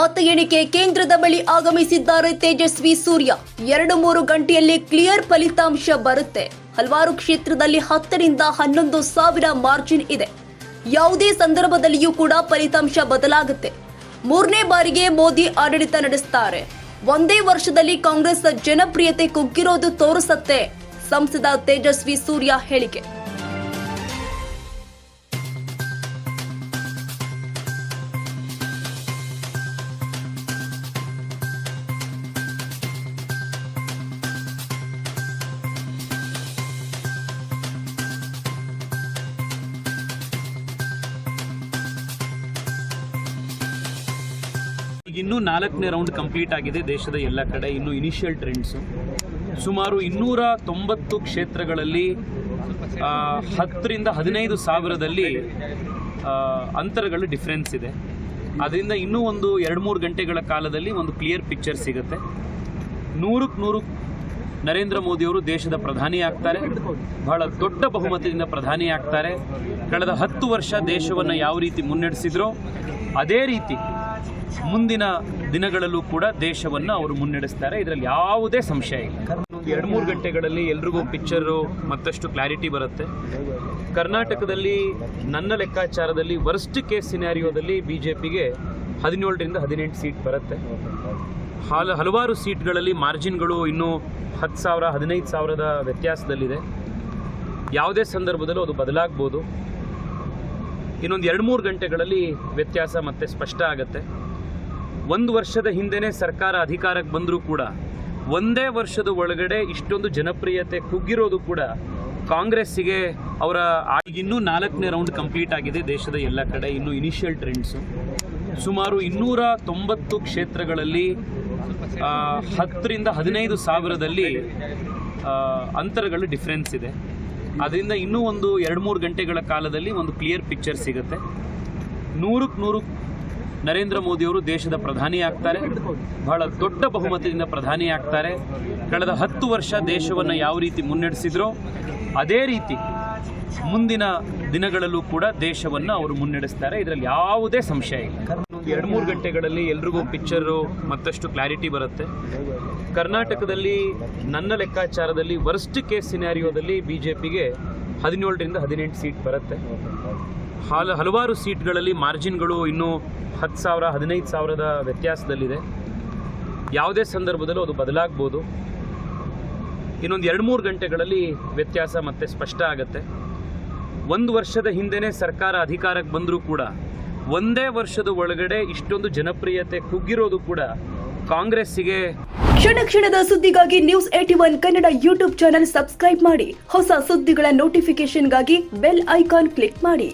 ಮತ ಎಣಿಕೆ ಕೇಂದ್ರದ ಬಳಿ ಆಗಮಿಸಿದ್ದಾರೆ ತೇಜಸ್ವಿ ಸೂರ್ಯ. ಎರಡು ಮೂರು ಗಂಟೆಯಲ್ಲಿ ಕ್ಲಿಯರ್ ಫಲಿತಾಂಶ ಬರುತ್ತೆ. ಹಲವಾರು ಕ್ಷೇತ್ರದಲ್ಲಿ ಹತ್ತರಿಂದ ಹನ್ನೊಂದು ಸಾವಿರ ಮಾರ್ಜಿನ್ ಇದೆ. ಯಾವುದೇ ಸಂದರ್ಭದಲ್ಲಿಯೂ ಕೂಡ ಫಲಿತಾಂಶ ಬದಲಾಗುತ್ತೆ. ಮೂರನೇ ಬಾರಿಗೆ ಮೋದಿ ಆಡಳಿತ ನಡೆಸ್ತಾರೆ. ಒಂದೇ ವರ್ಷದಲ್ಲಿ ಕಾಂಗ್ರೆಸ್ ಜನಪ್ರಿಯತೆ ಕುಗ್ಗಿರೋದು ತೋರಿಸತ್ತೆ. ಸಂಸದ ತೇಜಸ್ವಿ ಸೂರ್ಯ ಹೇಳಿಕೆ. ಇನ್ನೂ ನಾಲ್ಕನೇ ರೌಂಡ್ ಕಂಪ್ಲೀಟ್ ಆಗಿದೆ ದೇಶದ ಎಲ್ಲ ಕಡೆ, ಇನ್ನು ಇನಿಷಿಯಲ್ ಟ್ರೆಂಡ್ಸು ಸುಮಾರು ಇನ್ನೂರ ತೊಂಬತ್ತು ಕ್ಷೇತ್ರಗಳಲ್ಲಿ ಹತ್ತರಿಂದ ಹದಿನೈದು ಸಾವಿರದಲ್ಲಿ ಅಂತರಗಳು ಡಿಫ್ರೆನ್ಸ್ ಇದೆ. ಅದರಿಂದ ಇನ್ನೂ ಒಂದು ಎರಡು ಮೂರು ಗಂಟೆಗಳ ಕಾಲದಲ್ಲಿ ಒಂದು ಕ್ಲಿಯರ್ ಪಿಕ್ಚರ್ ಸಿಗುತ್ತೆ. ನೂರಕ್ಕೆ ನೂರು ನರೇಂದ್ರ ಮೋದಿಯವರು ದೇಶದ ಪ್ರಧಾನಿ ಆಗ್ತಾರೆ. ಬಹಳ ದೊಡ್ಡ ಬಹುಮತದಿಂದ ಪ್ರಧಾನಿ ಆಗ್ತಾರೆ. ಕಳೆದ ಹತ್ತು ವರ್ಷ ದೇಶವನ್ನು ಯಾವ ರೀತಿ ಮುನ್ನಡೆಸಿದ್ರೋ, ಅದೇ ರೀತಿ ಮುಂದಿನ ದಿನಗಳಲ್ಲೂ ಕೂಡ ದೇಶವನ್ನು ಅವರು ಮುನ್ನಡೆಸ್ತಾರೆ. ಇದರಲ್ಲಿ ಯಾವುದೇ ಸಂಶಯ ಇಲ್ಲ. ಒಂದು ಎರಡು ಮೂರು ಗಂಟೆಗಳಲ್ಲಿ ಎಲ್ರಿಗೂ ಪಿಕ್ಚರು ಮತ್ತಷ್ಟು ಕ್ಲಾರಿಟಿ ಬರುತ್ತೆ. ಕರ್ನಾಟಕದಲ್ಲಿ ನನ್ನ ಲೆಕ್ಕಾಚಾರದಲ್ಲಿ ವರ್ಸ್ಟ್ ಕೇಸ್ ಸಿನಾರಿಯೋದಲ್ಲಿ ಬಿ ಜೆ ಪಿಗೆ ಹದಿನೇಳರಿಂದ ಹದಿನೆಂಟು ಸೀಟ್ ಬರುತ್ತೆ. ಹಲ, ಹಲವಾರು ಸೀಟ್ಗಳಲ್ಲಿ ಮಾರ್ಜಿನ್ಗಳು ಇನ್ನೂ ಹತ್ತು ಸಾವಿರ, ಹದಿನೈದು ಸಾವಿರದ ವ್ಯತ್ಯಾಸದಲ್ಲಿದೆ. ಯಾವುದೇ ಸಂದರ್ಭದಲ್ಲೂ ಅದು ಬದಲಾಗ್ಬೋದು. ಇನ್ನೊಂದು ಎರಡು ಮೂರು ಗಂಟೆಗಳಲ್ಲಿ ವ್ಯತ್ಯಾಸ ಮತ್ತೆ ಸ್ಪಷ್ಟ ಆಗುತ್ತೆ. ಒಂದು ವರ್ಷದ ಹಿಂದೆನೇ ಸರ್ಕಾರ ಅಧಿಕಾರಕ್ಕೆ ಬಂದರೂ ಕೂಡ, ಒಂದೇ ವರ್ಷದ ಒಳಗಡೆ ಇಷ್ಟೊಂದು ಜನಪ್ರಿಯತೆ ಕುಗ್ಗಿರೋದು ಕೂಡ ಕಾಂಗ್ರೆಸ್ಸಿಗೆ ಅವರ ಈಗಿನ್ನೂ ನಾಲ್ಕನೇ ರೌಂಡ್ ಕಂಪ್ಲೀಟ್ ಆಗಿದೆ ದೇಶದ ಎಲ್ಲ ಕಡೆ, ಇನ್ನು ಇನಿಷಿಯಲ್ ಟ್ರೆಂಡ್ಸು ಸುಮಾರು ಇನ್ನೂರ ತೊಂಬತ್ತು ಕ್ಷೇತ್ರಗಳಲ್ಲಿ ಹತ್ತರಿಂದ ಹದಿನೈದು ಸಾವಿರದಲ್ಲಿ ಅಂತರಗಳು ಡಿಫ್ರೆನ್ಸ್ ಇದೆ. ಅದರಿಂದ ಇನ್ನೂ ಒಂದು ಎರಡು ಮೂರು ಗಂಟೆಗಳ ಕಾಲದಲ್ಲಿ ಒಂದು ಕ್ಲಿಯರ್ ಪಿಕ್ಚರ್ ಸಿಗುತ್ತೆ. ನೂರಕ್ಕೆ ನೂರು ನರೇಂದ್ರ ಮೋದಿಯವರು ದೇಶದ ಪ್ರಧಾನಿ ಆಗ್ತಾರೆ. ಬಹಳ ದೊಡ್ಡ ಬಹುಮತದಿಂದ ಪ್ರಧಾನಿ ಆಗ್ತಾರೆ. ಕಳೆದ ಹತ್ತು ವರ್ಷ ದೇಶವನ್ನು ಯಾವ ರೀತಿ ಮುನ್ನಡೆಸಿದ್ರೋ ಅದೇ ರೀತಿ ಮುಂದಿನ ದಿನಗಳಲ್ಲೂ ಕೂಡ ದೇಶವನ್ನು ಅವರು ಮುನ್ನಡೆಸ್ತಾರೆ. ಇದರಲ್ಲಿ ಯಾವುದೇ ಸಂಶಯ ಇಲ್ಲ. ಎರಡು ಮೂರು ಗಂಟೆಗಳಲ್ಲಿ ಎಲ್ರಿಗೂ ಪಿಕ್ಚರು ಮತ್ತಷ್ಟು ಕ್ಲಾರಿಟಿ ಬರುತ್ತೆ. ಕರ್ನಾಟಕದಲ್ಲಿ ನನ್ನ ಲೆಕ್ಕಾಚಾರದಲ್ಲಿ ವರ್ಸ್ಟ್ ಕೇಸ್ ಸಿನಾರಿಯೋದಲ್ಲಿ ಬಿ ಜೆ ಪಿಗೆ ಹದಿನೇಳರಿಂದ ಹದಿನೆಂಟು ಸೀಟ್ ಬರುತ್ತೆ. ಹಲ ಹಲವಾರು ಸೀಟ್ಗಳಲ್ಲಿ ಮಾರ್ಜಿನ್ಗಳು ಇನ್ನೂ ಹತ್ತು ಸಾವಿರ, ಹದಿನೈದು ಸಾವಿರದ ವ್ಯತ್ಯಾಸದಲ್ಲಿದೆ. ಯಾವುದೇ ಸಂದರ್ಭದಲ್ಲೂ ಅದು ಬದಲಾಗ್ಬೋದು. ಇನ್ನೊಂದು ಎರಡು ಮೂರು ಗಂಟೆಗಳಲ್ಲಿ ವ್ಯತ್ಯಾಸ ಮತ್ತೆ ಸ್ಪಷ್ಟ ಆಗುತ್ತೆ. ಒಂದು ವರ್ಷದ ಹಿಂದೆಯೇ ಸರ್ಕಾರ ಅಧಿಕಾರಕ್ಕೆ ಬಂದರೂ ಕೂಡ, ಒಂದೇ ವರ್ಷದ ಒಳಗಡೆ ಇಷ್ಟೊಂದು ಜನಪ್ರಿಯತೆ ಕುಗ್ಗಿರೋದು ಕೂಡ ಕಾಂಗ್ರೆಸ್ಸಿಗೆ ಕ್ಷಣ ಕ್ಷಣದ ಸುದ್ದಿಗಾಗಿ news eighty one Kannada YouTube channel subscribe ಮಾಡಿ. ಹೊಸ ಸುದ್ದಿಗಳ ನೋಟಿಫಿಕೇಶನ್ಗಾಗಿ ಬೆಲ್ ಐಕಾನ್ ಕ್ಲಿಕ್ ಮಾಡಿ.